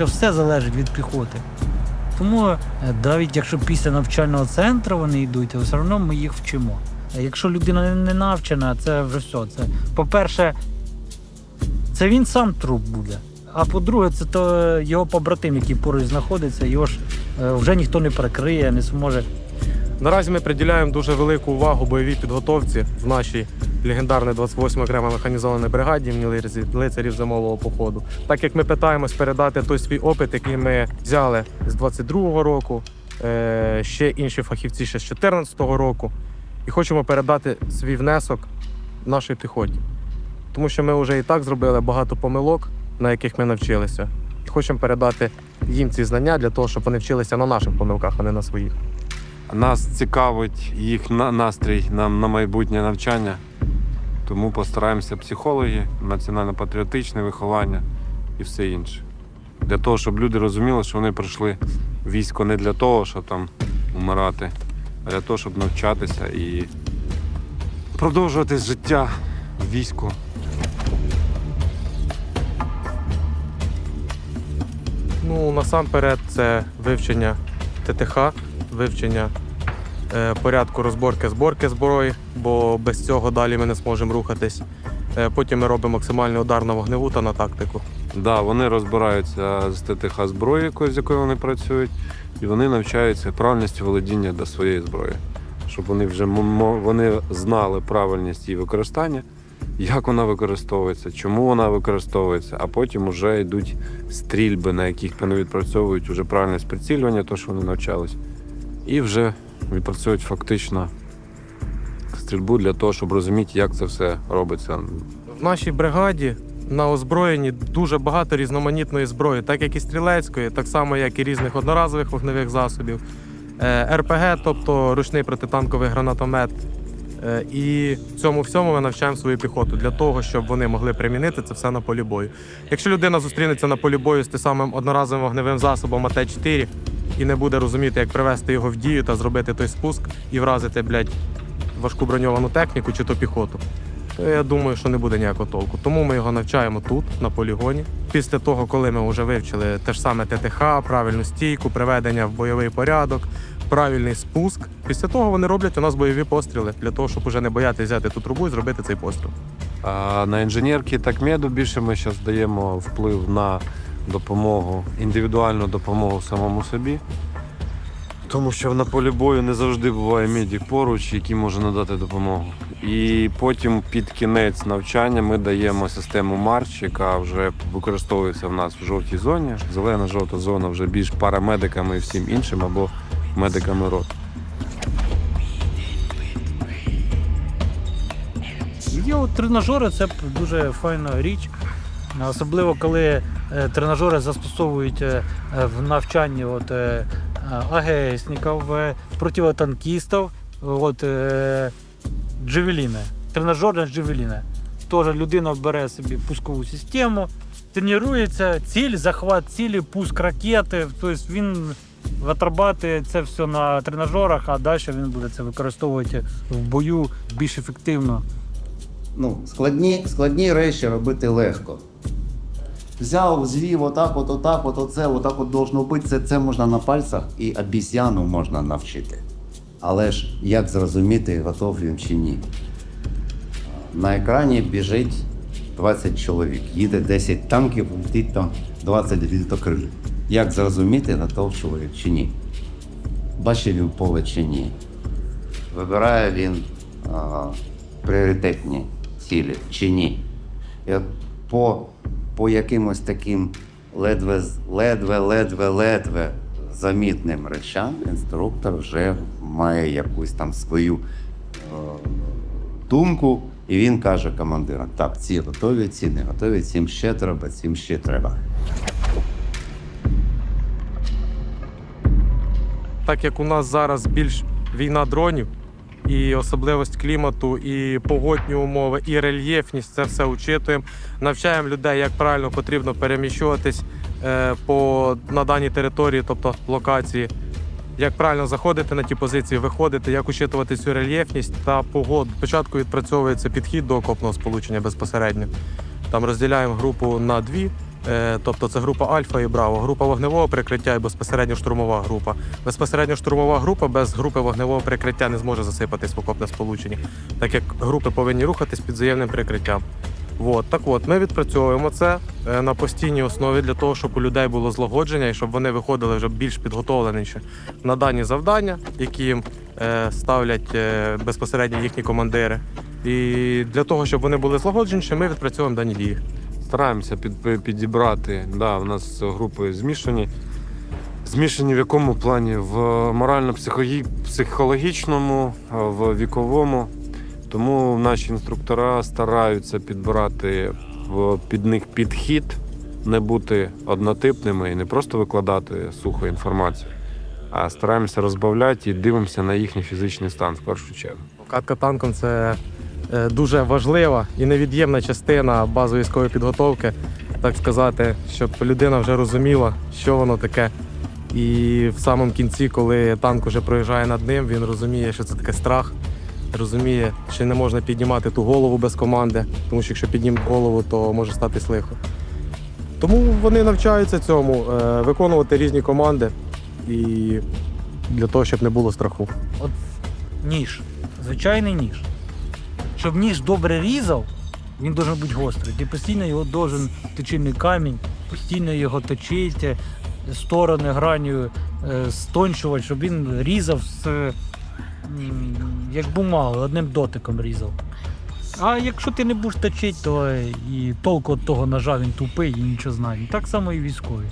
що все залежить від піхоти. Тому е, навіть якщо після навчального центру вони йдуть, то все одно ми їх вчимо. А якщо людина не- навчена, це вже все. Це, по-перше, це він сам труп буде. А по-друге, це то його побратим, який поруч знаходиться, його ж е, вже ніхто не прикриє, не зможе. Наразі ми приділяємо дуже велику увагу бойовій підготовці в нашій легендарній 28 окремо механізованій бригаді імені лицарів зимового походу. Так як ми питаємось передати той свій опит, який ми взяли з 22-го року, е, ще інші фахівці ще з 14-го року, і хочемо передати свій внесок нашій піхоті. Тому що ми вже і так зробили багато помилок, на яких ми навчилися. І хочемо передати їм ці знання для того, щоб вони вчилися на наших помилках, а не на своїх. Нас цікавить їх настрій на, на майбутнє навчання, тому постараємося психологи, національно-патріотичне виховання і все інше. Для того, щоб люди розуміли, що вони прийшли військо не для того, щоб там вмирати, а для того, щоб навчатися і продовжувати життя в війську. Ну, насамперед, це вивчення ТТХ, вивчення порядку розборки зборки зброї, бо без цього далі ми не зможемо рухатись. Е, потім ми робимо максимальний удар на вогневу та на тактику. Да, вони розбираються з ТТХ зброї, з якою вони працюють, і вони навчаються правильності володіння до своєї зброї, щоб вони вже вони знали правильність її використання, як вона використовується, чому вона використовується, а потім вже йдуть стрільби, на яких вони відпрацьовують уже правильність прицілювання, то що вони навчались, і вже відпрацьовують фактично стрільбу для того, щоб розуміти, як це все робиться В нашій бригаді на озброєнні дуже багато різноманітної зброї, так як і стрілецької, так само як і різних одноразових вогневих засобів, е, РПГ, тобто ручний протитанковий гранатомет. Е, І цьому всьому ми навчаємо свою піхоту для того, щоб вони могли примінити це все на полі бою. Якщо людина зустрінеться на полі бою з тим самим одноразовим вогневим засобом АТ-4 і не буде розуміти, як привести його в дію та зробити той спуск і вразити, блядь, важку броньовану техніку чи то піхоту, то я думаю, що не буде ніякого толку. Тому ми його навчаємо тут, на полігоні. Після того, коли ми вже вивчили те ж саме ТТХ, правильну стійку, приведення в бойовий порядок, правильний спуск. Після того вони роблять у нас бойові постріли для того, щоб уже не боятися взяти ту трубу і зробити цей постріл. А на інженерки так меду більше ми зараз даємо вплив на допомогу, індивідуальну допомогу самому собі. Тому що на полі бою не завжди буває медик поруч, який може надати допомогу. І потім під кінець навчання ми даємо систему Марч, яка вже використовується в нас в жовтій зоні. Зелена жовта зона вже більш парамедиками і всім іншим або медиками рот. Є от тренажери, це дуже файна річ. Особливо коли тренажери застосовують е, е, в навчанні от, е, АГСників, е, противотанкістів, от, е, джевеліни. Тренажер джевеліни. Теж людина бере собі пускову систему, тренується, ціль, захват цілі, пуск ракети. Тобто він отрабатує це все на тренажерах, а далі він буде це використовувати в бою більш ефективно. ну, складні, складні речі робити легко. Взяв, звів, отак, от, отак, от, оце, отак от должно бути. Це, це можна на пальцях і обіз'яну можна навчити. Але ж як зрозуміти, готов він чи ні? На екрані біжить 20 чоловік, їде 10 танків, летить там 20 гвинтокрилів. Як зрозуміти, готов чоловік чи ні? Бачив він поле чи ні? Вибирає він а, пріоритетні цілі чи ні. І от по, по якимось таким ледве, ледве, ледве, ледве замітним речам інструктор вже має якусь там свою е, думку, і він каже командирам: так, ці готові, ці не готові, цим ще треба, цим ще треба. Так як у нас зараз більш війна дронів, і особливість клімату, і погодні умови, і рельєфність це все учитуємо. Навчаємо людей, як правильно потрібно переміщуватись е, по на даній території, тобто локації, як правильно заходити на ті позиції, виходити, як учитувати цю рельєфність та погоду. Спочатку відпрацьовується підхід до окопного сполучення безпосередньо. Там розділяємо групу на дві Тобто це група Альфа і Браво, група вогневого прикриття і безпосередньо штурмова група. Безпосередньо штурмова група без групи вогневого прикриття не зможе засипатись в окопне сполучення, так як групи повинні рухатись під взаємним прикриттям. От, так от, ми відпрацьовуємо це е, на постійній основі для того, щоб у людей було злагодження і щоб вони виходили вже більш підготовленіші на дані завдання, які їм е, ставлять е, безпосередньо їхні командири. І для того, щоб вони були злагодженіші, ми відпрацьовуємо дані дії. Стараємося під, підібрати. Да, у нас групи змішані. Змішані в якому плані? В морально-психологічному, в віковому. Тому наші інструктора стараються підбирати під них підхід, не бути однотипними і не просто викладати суху інформацію, а стараємося розбавляти і дивимося на їхній фізичний стан в першу чергу. Катка танком це дуже важлива і невід'ємна частина базової військової підготовки, так сказати, щоб людина вже розуміла, що воно таке. І в самому кінці, коли танк уже проїжджає над ним, він розуміє, що це таке страх, розуміє, що не можна піднімати ту голову без команди, тому що якщо підніме голову, то може статись лихо. Тому вони навчаються цьому, е, виконувати різні команди і для того, щоб не було страху. От ніж, звичайний ніж. Щоб ніж добре різав, він должен бути гострий. Ти постійно його должен точильний камінь, постійно його точити, сторони граню е, стончувати, щоб він різав з, як бумагу, одним дотиком різав. А якщо ти не будеш точити, то і толку від того ножа він тупий і нічого знає. Так само і військові.